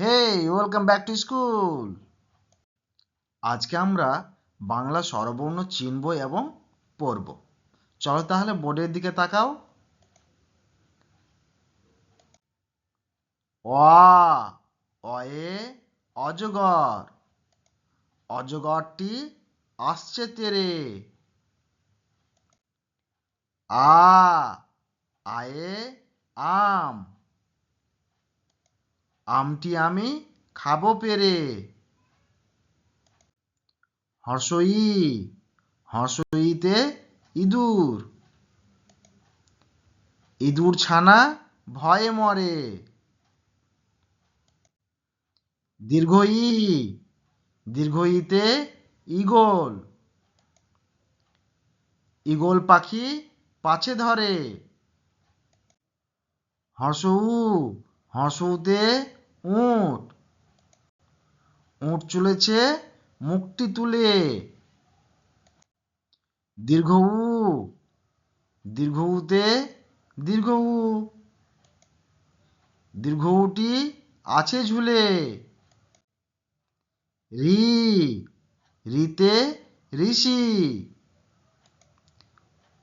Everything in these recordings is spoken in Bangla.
Hey welcome back to school আজকে আমরা বাংলা স্বরবর্ণ চিনব এবং পড়ব। চলো তাহলে বোর্ডের দিকে তাকাও। অয়ে অজগর। অজগরটি আসছে তেরে। আ আয়ে আম। আমটি আমি খাব পেরে। হর্ষই, হর্ষইতে ইঁদুর। ইঁদুর ছানা ভয়ে মরে। দীর্ঘই, দীর্ঘইতে ঈগল। ঈগল পাখি পাছে ধরে। হর্ষউ, হর্ষউতে উট। উট চলেছে, মুখটি তুলে। দীর্ঘ উ দীর্ঘ উতে দীর্ঘ উ দীর্ঘ উটি আছে ঝুলে। রি। রিতে ঋষি।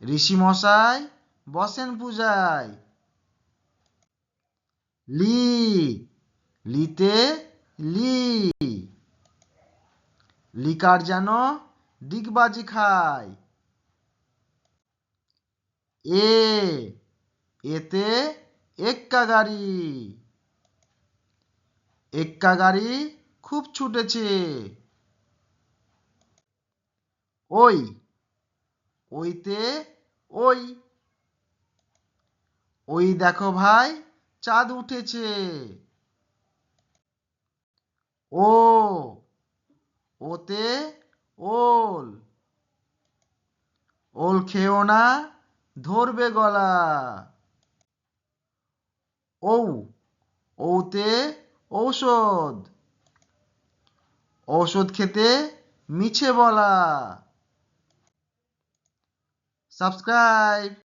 ঋষি মশাই বসেন পূজায়। লি। লিতে লি। লিকার যেন ডিগবাজি খায়। এ, এতে এক্কা গাড়ি। এক্কা গাড়ি খুব ছুটেছে। ওই, ওইতে ওই। ওই দেখো ভাই, চাঁদ উঠেছে। ও, ওতে ওল। ওল খেও না, ধরবে গলা। ঔ, ঔতে ঔষধ। ঔষধ খেতে মিছে বলা। সাবস্ক্রাইব।